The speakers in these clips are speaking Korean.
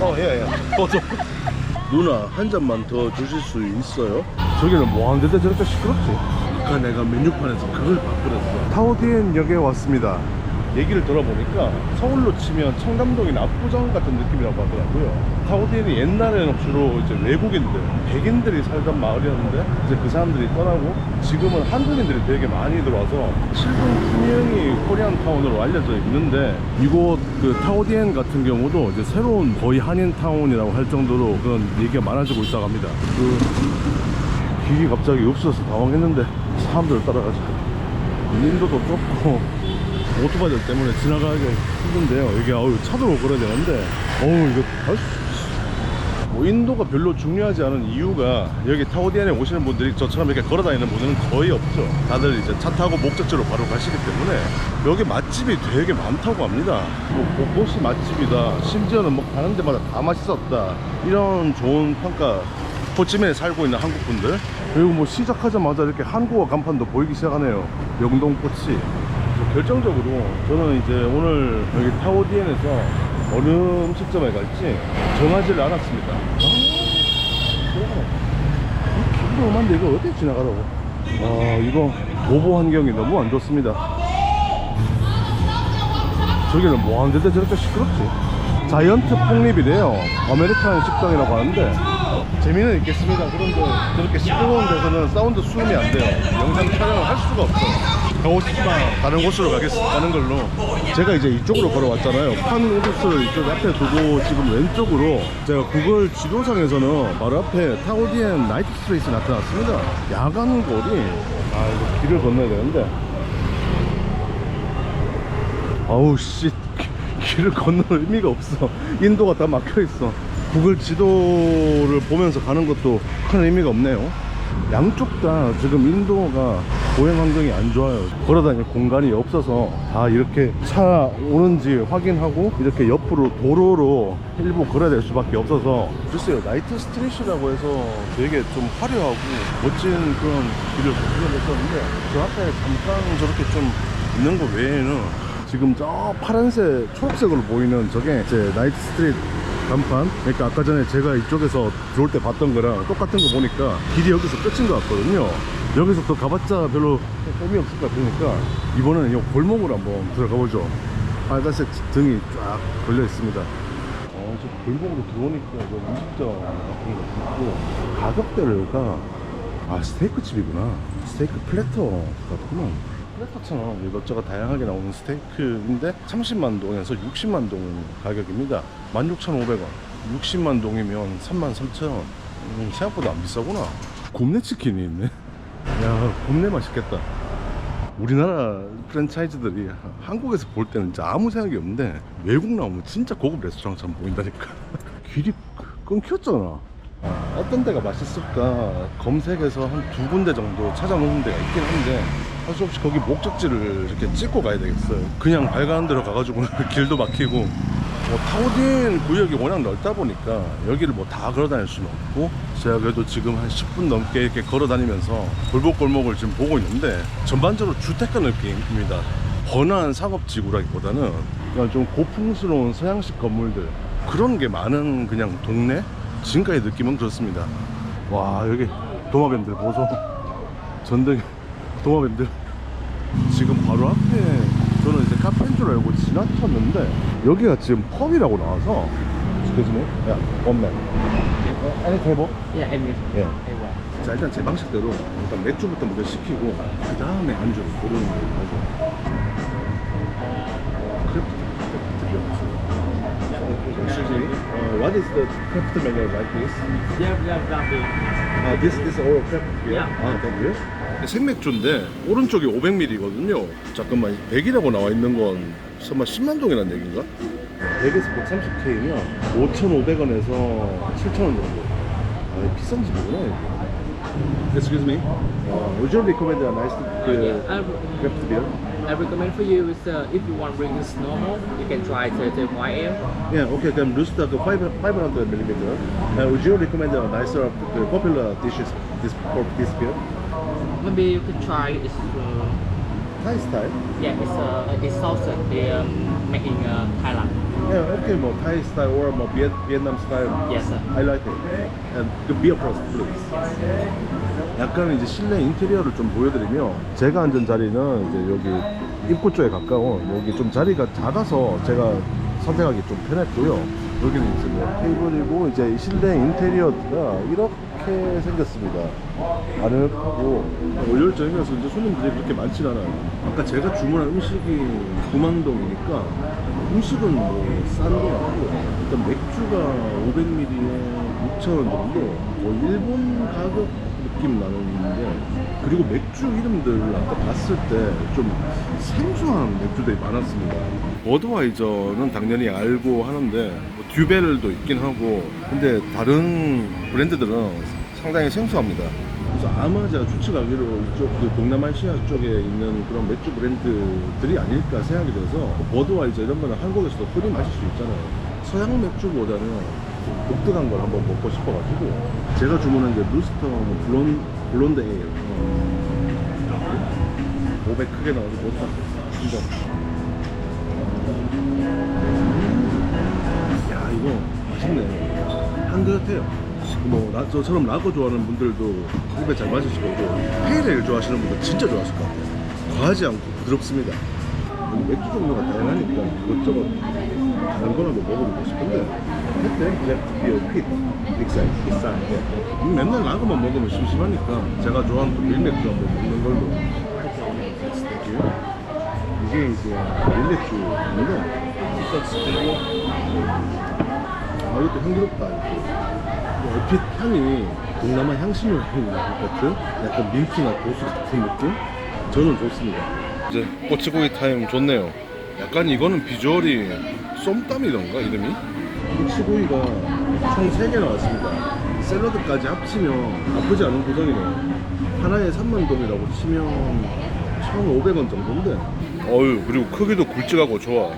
어, 예, 예. 어, 저. 누나, 한 잔만 더 주실 수 있어요? 저기는 뭐 하는데 저렇게 시끄럽지? 아까 내가 메뉴판에서 그걸 바꾸랬어. 타오디엔 역에 왔습니다. 얘기를 들어보니까 서울로 치면 청담동이나 압구정 같은 느낌이라고 하더라고요. 타오디엔이 옛날에는 주로 이제 외국인들, 백인들이 살던 마을이었는데 이제 그 사람들이 떠나고 지금은 한국인들이 되게 많이 들어와서 실동 분명히 코리안 타운으로 알려져 있는데 이곳 그 타오디엔 같은 경우도 이제 새로운 거의 한인 타운이라고 할 정도로 그런 얘기가 많아지고 있다고 합니다. 그 길이 갑자기 없어서 당황했는데 사람들을 따라가자. 인도도 좁고 오토바이들 때문에 지나가기 힘든데요. 이게 어우 차도로 걸어야 되는데 어우 이거 뭐 인도가 별로 중요하지 않은 이유가 여기 타오디안에 오시는 분들이 저처럼 이렇게 걸어 다니는 분들은 거의 없죠. 다들 이제 차 타고 목적지로 바로 가시기 때문에 여기 맛집이 되게 많다고 합니다. 뭐 곳곳이 맛집이다. 심지어는 뭐 가는 데마다 다 맛있었다. 이런 좋은 평가 호치민에 살고 있는 한국 분들 그리고 뭐 시작하자마자 이렇게 한국어 간판도 보이기 시작하네요. 명동꼬치. 결정적으로 저는 이제 오늘 여기 타오디엔에서 어느 음식점에 갈지 정하지를 않았습니다. 아, 험한데 이거 어디 지나가라고? 아, 이거 도보 환경이 너무 안 좋습니다. 저기는 뭐 하는데 저렇게 시끄럽지? 자이언트 폭립이래요. 아메리칸 식당이라고 하는데 재미는 있겠습니다. 그런데 저렇게 시끄러운 데서는 사운드 수음이 안 돼요. 영상 촬영을 할 수가 없어요. 가고 싶지만 다른 곳으로 가겠, 가는 걸로. 제가 이제 이쪽으로 걸어왔잖아요. 판 오브스를 이쪽 앞에 두고 지금 왼쪽으로 제가 구글 지도상에서는 바로 앞에 타오디엔 나이트 스트레이트 나타났습니다. 야간 거리. 아 이거 길을 건너야 되는데. 아우 씨. 길을 건널 의미가 없어. 인도가 다 막혀 있어 구글 지도를 보면서 가는 것도 큰 의미가 없네요. 양쪽 다 지금 인도가 보행 환경이 안 좋아요. 걸어다닐 공간이 없어서 다 이렇게 차 오는지 확인하고 이렇게 옆으로 도로로 일부 걸어야 될 수밖에 없어서 글쎄요 나이트 스트릿이라고 해서 되게 좀 화려하고 멋진 그런 길을 구경했었는데 저 앞에 잠깐 저렇게 좀 있는 거 외에는 지금 저 파란색 초록색으로 보이는 저게 이제 나이트 스트릿 간판? 그러니까 아까 전에 제가 이쪽에서 들어올 때 봤던 거랑 똑같은 거 보니까 길이 여기서 끝인 것 같거든요. 여기서 또 가봤자 별로 의미 없을 것 같으니까 이번에는 이 골목으로 한번 들어가 보죠. 빨간색 등이 쫙 걸려 있습니다. 어, 저 골목으로 들어오니까 저 음식점 같은 거 있고 가격대가 아 스테이크 집이구나. 스테이크 플래터 같구나 플래터처럼 이것저것 다양하게 나오는 스테이크인데 30만 동에서 60만 동 가격입니다. 16,500원. 60만 동이면 33,000원. 음, 생각보다 안 비싸구나. 굽네 치킨이 있네. 야 굽네 맛있겠다. 우리나라 프랜차이즈들이 한국에서 볼 때는 아무 생각이 없는데 외국 나오면 진짜 고급 레스토랑처럼 보인다니까. 길이 끊겼잖아. 아, 어떤 데가 맛있을까 검색해서 한 두 군데 정도 찾아놓는 데가 있긴 한데 할 수 없이 거기 목적지를 이렇게 찍고 가야 되겠어요. 그냥 발가는 대로 가가지고 길도 막히고. 뭐 타오딘 구역이 워낙 넓다 보니까 여기를 뭐 다 걸어 다닐 수는 없고 제가 그래도 지금 한 10분 넘게 이렇게 걸어 다니면서 골목골목을 지금 보고 있는데 전반적으로 주택가 느낌입니다. 번화한 상업지구라기보다는 그냥 좀 고풍스러운 서양식 건물들 그런 게 많은 그냥 동네? 지금까지 느낌은 그렇습니다. 와 여기 도마뱀들 보소. 전등 도마뱀들 지금 바로 앞에 저는 이제 카페인 줄 알고 지나쳤는데 여기가 지금 펍이라고 나와서 excuse me 야 원맨 아니 대보 Yeah, 예 em well. 자 일단 제 방식대로 일단 맥주부터 먼저 시키고 그 다음에 안주를 고르는 하죠 크래프트 크래프트 비어스 Excuse me, uh, what is the craft menu like this? Yeah, yeah, be. 아, this this all craft beer? Yeah. 아, 그래요? 생맥주인데 오른쪽이 500ml거든요. 잠깐만 100이라고 나와 있는 건 설마 10만 동이라는 얘기인가? 100에서 130K면 5,500원에서 7,000원 정도. 아, 비싼 집이구나 이게. Excuse me. Uh, would you recommend a nice uh, Yeah, I, craft beer? I recommend for you is uh, if you want drink is normal, you can try the, the YM. Yeah, okay, then Rooster 500 millimeter. Uh, would you recommend a nicer, uh, popular dishes this for this beer? Maybe you can try it's uh, Thai style. yeah, it's uh, it's salted. The um, make in uh, Thailand. Yeah, okay, 뭐 Thai style or 뭐 Viet, Vietnam style. Yes, sir. I like it. And the beer first, please. 약간 이제 실내 인테리어를 좀 보여드리며 제가 앉은 자리는 이제 여기 입구 쪽에 가까운 여기 좀 자리가 작아서 제가 선택하기 좀 편했고요. 여기는 이제 뭐 테이블이고 이제 이 실내 인테리어가 이렇게 생겼습니다. 아늑하고 월요일저녁이라서 이제 손님들이 그렇게 많진 않아요. 아까 제가 주문한 음식이 구망동이니까 음식은 뭐싼 거 같고 일단 맥주가 500ml에 6,000원 정도 뭐 일본 가격 느낌 나는데 그리고 맥주 이름들 아까 봤을 때 좀 생소한 맥주들이 많았습니다 버드와이저는 당연히 알고 하는데 뭐 듀벨도 있긴 하고 근데 다른 브랜드들은 상당히 생소합니다 그래서 아마 제가 추측하기로 이쪽 그 동남아시아 쪽에 있는 그런 맥주 브랜드들이 아닐까 생각이 돼서 버드와이저 이런 거는 한국에서도 흔히 마실 수 있잖아요. 서양 맥주보다는 좀 독특한 걸 한번 먹고 싶어가지고 제가 주문한 게 루스터 뭐 블론 블론드 에일 어. 500 크게 나와서 못 사. 진짜. 한그릇해요. 뭐 나, 저처럼 라거 좋아하는 분들도 입에 잘 맞으실 거고 페이레일 좋아하시는 분들 진짜 좋아하실 것 같아요. 과하지 않고 부드럽습니다. 맥주 종류가 다양하니까 이것저것 다른 거라도 먹어보고 싶은데 그때 블랙 비어 핏 비싼 게 맨날 라거만 먹으면 심심하니까 제가 좋아하는 또 밀맥주 한번 먹는 걸로 이게 이제 밀맥주인데 아 이것도 향기롭다 이거 얼핏 향이 동남아 향신료 향 같은 약간 민트나 고수 같은 느낌? 저는 좋습니다. 이제 꼬치구이 타임 좋네요. 약간 이거는 비주얼이 쏨땀이던가 이름이? 꼬치구이가 총 3개 나왔습니다. 샐러드까지 합치면 나쁘지 않은 구성이네요. 하나에 3만 동이라고 치면 1,500원 정도인데. 어유 그리고 크기도 굵직하고 좋아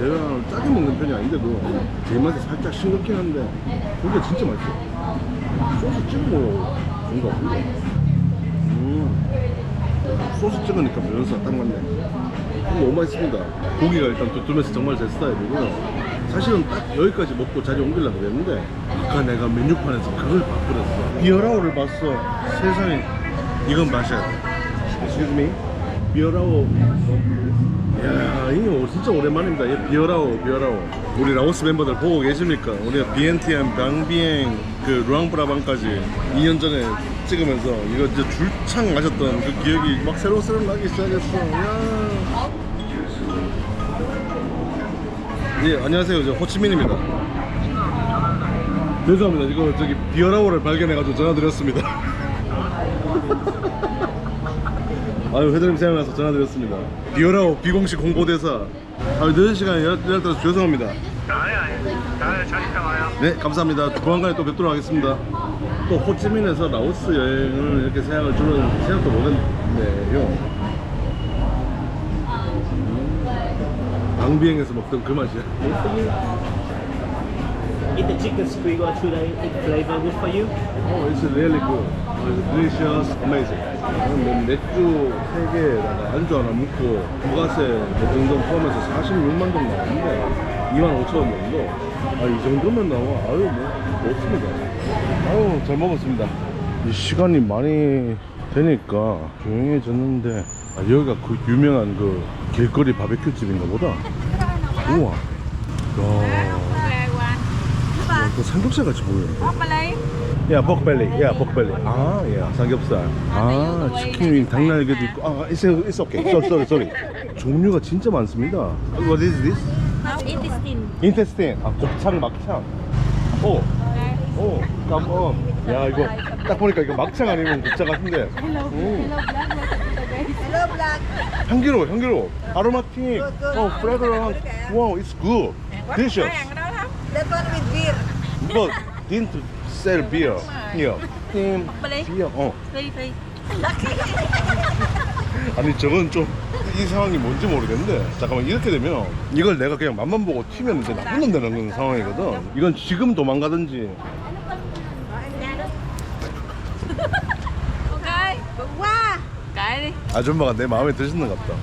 제가 짜게 먹는 편이 아닌데도 제 맛에 살짝 싱겁긴 한데 고기가 진짜 맛있어. 소스 찍어 먹어. 좋은 거 같은데. 음. 소스 찍으니까 밸런스가 딱 맞네. 음, 너무 맛있습니다. 고기가 일단 두툼해서 정말 제 스타일이고요. 사실은 딱 여기까지 먹고 자리 옮기려고 그랬는데 아까 내가 메뉴판에서 그걸 바꾸랬어. 비어라오를 봤어. 세상에 이건 마셔야. 돼 Excuse me. 비어라오. 야, 이거 진짜 오랜만입니다. 이 비어라오, 비어라오. 우리 라오스 멤버들 보고 계십니까? 우리가 BNTM 방비행 그 루앙브라방까지 2년 전에 찍으면서 이거 이제 줄창 마셨던 그 기억이 막 새록새록 나기 시작했어. 야. 예, 안녕하세요. 저 호치민입니다. 죄송합니다. 이거 저기 비어라오를 발견해가지고 전화드렸습니다. 아유 회장님 생각나서 전화드렸습니다 비어라오 비공식 홍보대사 아유 늦은 시간에 연락 드려서 죄송합니다. 아니 아니. 잘, 잘 있다 와요. 네 감사합니다. 조만간에 또 뵙도록 하겠습니다. 또 호치민에서 라오스 여행을 이렇게 생각을 줄은 생각도 못했네요. 음, 방비행에서 먹던 그 맛이야. Eat the chicken squiggle today. Eat flavor? Good for you. Oh, it's really good. It's delicious, amazing. 뭐 맥주 3개에다가 안주 하나 묻고 부가세 뭐 등등 포함해서 46만 동 나왔는데 2만 5천 원 정도. 아, 이 정도면 나와. 아유, 뭐, 좋습니다. 아유, 잘 먹었습니다. 이 시간이 많이 되니까 조용해졌는데, 아, 여기가 그 유명한 그 길거리 바베큐 집인가 보다. 우와. 야, 또 삼겹살 같이 보이는 데. 야, 볶belly. 야, 볶belly. 아, 야, 삼겹살. 아, 치킨 윙, 닭날개도 있고. 아, it's, it's okay. Sorry, sorry, sorry. 종류가 진짜 많습니다. What is this? intestine. 인테스틴. 아, 곱창, 막창. 오, 오, 깜어. 야, 이거 딱 보니까 이거 막창 아니면 곱창 같은데. 오, Hello, Black. 향기로워, 향기로워. 아로마틱. 어, fragrant. Wow, it's good. Delicious. That one with beer. But didn't sell beer. Yeah. 음, beer. 어. Free, free. 아니 저건 좀 이 상황이 뭔지 모르겠는데 잠깐만 이렇게 되면 이걸 내가 그냥 맛만 보고 튀면 이제 나쁜 놈 되는 그런 상황이거든 이건 지금 도망가든지. 아줌마가 내 마음에 드시는 것 같다.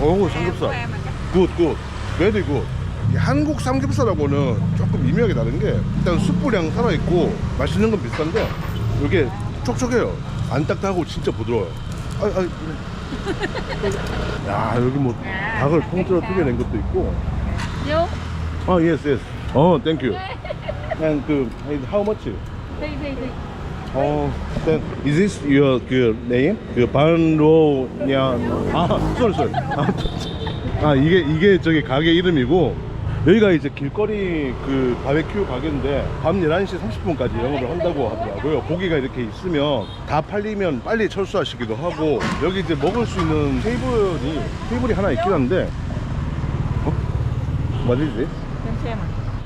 오, 삼겹살. 굿, 굿. 베리 굿. 이 한국 삼겹살하고는 조금 미묘하게 다른 게 일단 숯불향 살아있고 맛있는 건 비슷한데 이게 촉촉해요. 안 딱딱하고 진짜 부드러워요. 아, 아, 야 여기 뭐 닭을 통째로 튀겨낸 것도 있고. Vô. 아, yes, yes. 어, thank you. And 그 how much? Đi, đi, đi. 어, then is this your 그 name? 그 반로냐? 아, sorry, sorry. 아, 아, 이게 이게 저기 가게 이름이고 여기가 이제 길거리 그 바베큐 가게인데 밤 11시 30분까지 영업을 한다고 하더라고요. 고기가 이렇게 있으면 다 팔리면 빨리 철수하시기도 하고 여기 이제 먹을 수 있는 테이블이 테이블이 하나 있긴 한데 어? What is this?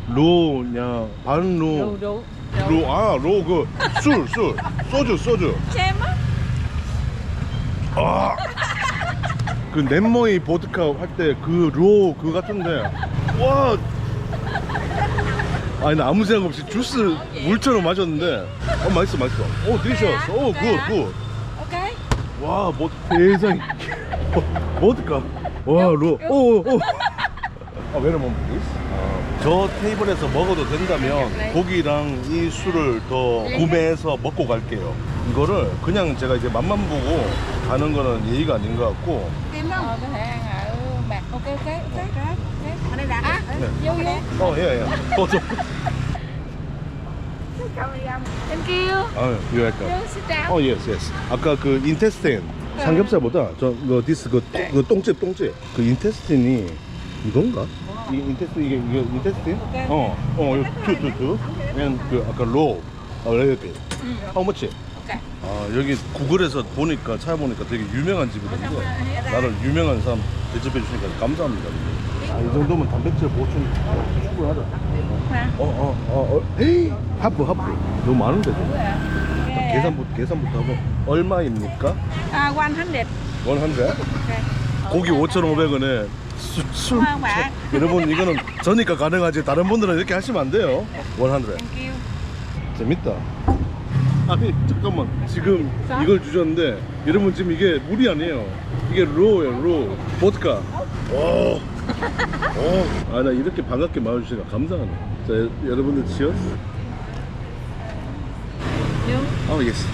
로냐 반로 Đủ, đủ. 로, 아, 로, 그, 술, 술, 소주, 소주. Xem á. 아. 그 넷모이 보드카 할 때 그 로, 그 같은데. 와. 아니, 나 아무 생각 없이 주스 물처럼 마셨는데. 어, 맛있어, 맛있어. 오, 디리셔스. 오, 굿, 굿. Ok. 와, 뭐, 세상에. 보드카. 와, 로. 오, 오. 아, 왜냐면, 어, 저 테이블에서 먹어도 된다면 고기랑 이 술을 더 구매해서 먹고 갈게요. 이거를 그냥 제가 이제 맛만 보고 가는 거는 예의가 아닌 것 같고. Em không? Ờ, ở. Ok, ok, ok. Ok. 네. vô. 어, 예, 예. 어, 저. Thank you. 아, 유할까. Vô, xin chào. 어, 예스, 예스. 아까 그 인테스틴 삼겹살보다 저 이거 디스 그, 똥- 그 똥집 똥집 그 인테스틴이 이건가? 이 인테스틴 이게 이게 인테스틴? 어, 어, 이거 투투투. 그냥 그 아까 로, 어, 레드. How much? 오케이. 아 여기 구글에서 보니까 찾아보니까 되게 유명한 집이던데 나를 유명한 사람 대접해 주시니까 감사합니다. 아, 이 정도면 단백질 보충 충분하다. 어어어 어, 어, 어, 에이 하프 하프 너무 많은데 좀. 일단 계산부터 계산부터 하고 얼마입니까? À, 100. 100? 고기 5,500원에 술, 술. 여러분 이거는 저니까 가능하지 다른 분들은 이렇게 하시면 안 돼요 100 Thank you. 재밌다. 아니 잠깐만 지금 이걸 주셨는데 여러분 지금 이게 물이 아니에요. 이게 로예요 로. 보드카. 오. 오. 아 나 이렇게 반갑게 맞아주시니까 감사하네. 자 여- 여러분들 치어스. 어 예스.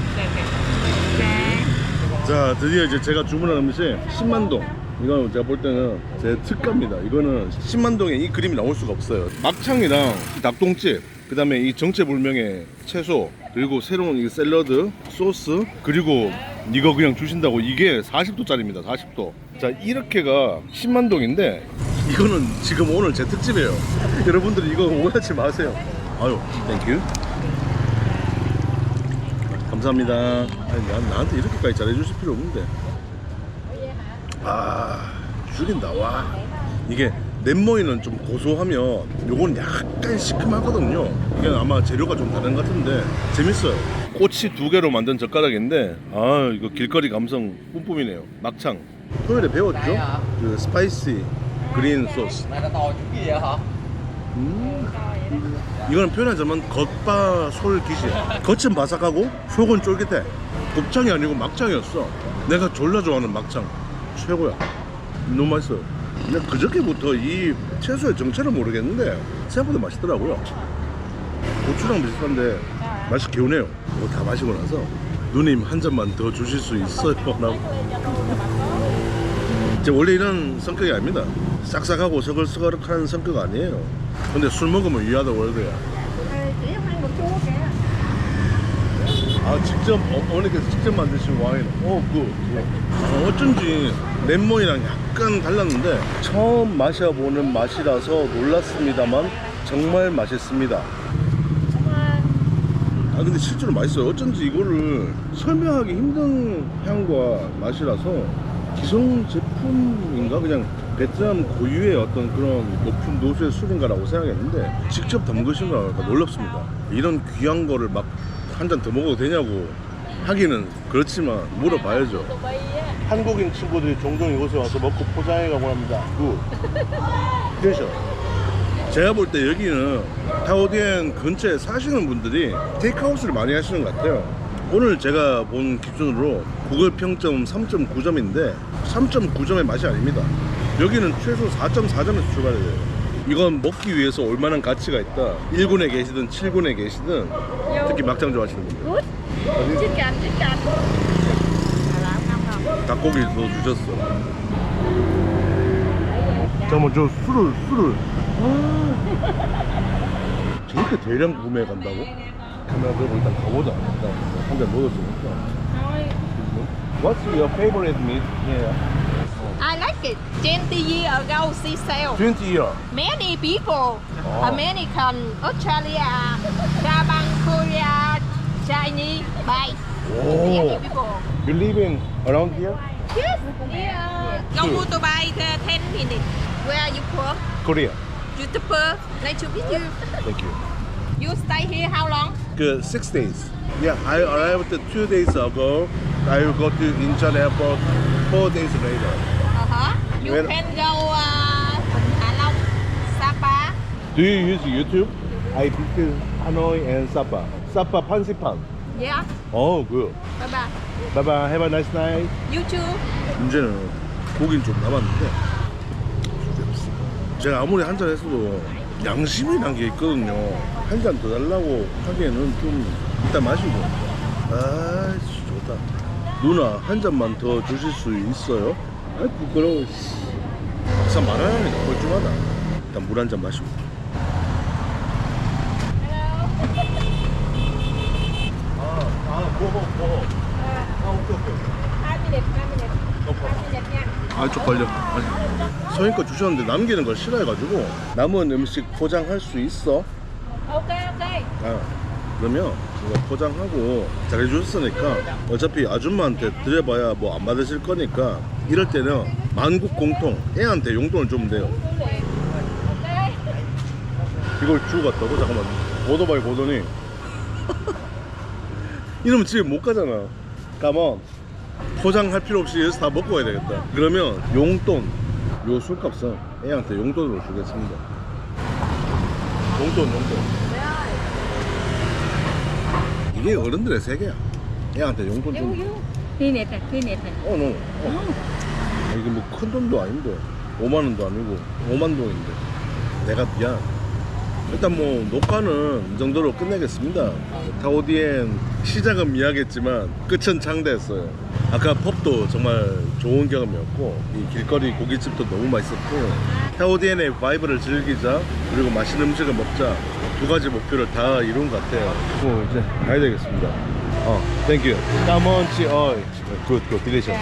자 드디어 이제 제가 주문한 음식 10만동 이거 제가 볼 때는 제 특가입니다 이거는 10만동에 이 그림이 나올 수가 없어요 막창이랑 닭똥집 그 다음에 이 정체불명의 채소 그리고 새로운 이 샐러드 소스 그리고 이거 그냥 주신다고 이게 40도짜리입니다 40도 자 이렇게가 10만동인데 이거는 지금 오늘 제 특집이에요 여러분들이 이거 오해하지 마세요 아유 땡큐 감사합니다. 아니, 난, 나한테 이렇게까지 잘해주실 필요 없는데. 아, 죽인다, 와. 이게 넷모이는 좀 고소하면 요건 약간 시큼하거든요. 이게 아마 재료가 좀 다른 것 같은데 재밌어요. 꼬치 두 개로 만든 젓가락인데 아 이거 길거리 감성 뿜뿜이네요. 막창. 토요일에 배웠죠? 그 스파이시 그린 소스. 음. 이거는 표현하자면 겉바 솔 기시야. 겉은 바삭하고 속은 쫄깃해. 곱창이 아니고 막창이었어. 내가 졸라 좋아하는 막창. 최고야. 너무 맛있어. 근데 그저께부터 이 채소의 정체를 모르겠는데 생각보다 맛있더라고요. 고추랑 비슷한데 맛이 개운해요. 이거 다 마시고 나서 누님 한 잔만 더 주실 수 있어요? 라고. 제 원래 이런 성격이 아닙니다. 싹싹하고 서글서글한 성격 아니에요. 근데 술 먹으면 위아더 월드야. 아 직접 어, 어머니께서 직접 만드신 와인. 오 그. 아, 어쩐지 랩몬이랑 약간 달랐는데 처음 마셔보는 맛이라서 놀랐습니다만 정말 맛있습니다. 아 근데 실제로 맛있어요. 어쩐지 이거를 설명하기 힘든 향과 맛이라서 기성 제품인가 그냥 베트남 고유의 어떤 그런 높은 도수의 술인가라고 생각했는데 직접 담그신 거라니까 놀랍습니다. 이런 귀한 거를 막 한 잔 더 먹어도 되냐고 하기는 그렇지만 물어봐야죠. 한국인 친구들이 종종 이곳에 와서 먹고 포장해 가고 합니다. 굿. 그렇죠. 제가 볼 때 여기는 타오디엔 근처에 사시는 분들이 테이크아웃을 많이 하시는 것 같아요. 오늘 제가 본 기준으로 구글 평점 3.9점인데 3.9점의 맛이 아닙니다. 여기는 최소 4.4점에서 출발해야 돼요. 이건 먹기 위해서 얼마나 가치가 있다. 1군에 계시든 7군에 계시든 특히 막장 좋아하시는 분들. 닭고기 더 주셨어. 잠깐만 저 술을 술을 저렇게 대량 구매해 간다고? 카메라 들고 일단 가보자. 일단 한잔 먹었으니까. What's your favorite meat? Yeah. I like it 20 years ago she sell 20 year. many people Oh. American Australia Japan Korea Chinese buy Oh. many people You living around here? yes yeah. go True. motorbike uh, 10 minutes where are you from Korea. YouTuber nice to meet you Thank you. You stay here how long 그 six days. Yeah, I arrived two days ago. I will go to Incheon airport four days later. uh-huh you Where- can go uh, Hạ Long Sapa Do you use YouTube? I visit Hanoi and Sapa. Sapa 판시판. yeah Oh, good. bye bye Bye bye. Have a nice night. you too 문제는 고긴 좀 남았는데 술이 없어. 제가 아무리 한잔 했어도 양심이란 게 있거든요. 한 잔 더 달라고 하기에는 좀 일단 마시고. 아, 씨, 좋다. 누나 한 잔만 더 주실 수 있어요? 아, 부끄러워. 씨. 막상 말하니까 뻘쭘하다. 일단 물 한 잔 마시고. 아, 아, 뭐, 뭐. 아, 오케이, 오케이. hai minutes hai minutes hai nha 아 쪽팔려. 아니, 서인껏 주셨는데 남기는 걸 싫어해가지고 남은 음식 포장할 수 있어? ok ok 아 그러면 이거 포장하고 잘해주셨으니까 어차피 아줌마한테 드려봐야 뭐 안 받으실 거니까 이럴 때는 만국 공통 애한테 용돈을 주면 돼요. 이걸 주고 갔다고? 잠깐만. 오토바이 보더니. 이러면 집에 못 가잖아. 까만 포장할 필요 없이 여기서 다 먹고 가야 되겠다. 그러면 용돈 요 술값은 애한테 용돈으로 주겠습니다. 용돈 용돈. 이게 어른들의 세계야. 애한테 용돈 좀. nè khi nè 어, 너. 어. 아, 이게 뭐 큰 돈도 아닌데 5만 원도 아니고 5만 동인데. 내가 미안. 일단 뭐 녹화는 이 정도로 끝내겠습니다. 타오디엔 시작은 미약했지만 끝은 창대했어요. 아까 펍도 정말 좋은 경험이었고 이 길거리 고깃집도 너무 맛있었고 타오디엔의 바이브를 즐기자 그리고 맛있는 음식을 먹자 두 가지 목표를 다 이룬 것 같아요. 뭐 이제 가야 되겠습니다. 어, 땡큐 까먼치 어이. 굿 굿. 딜리셔스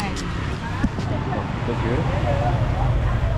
땡큐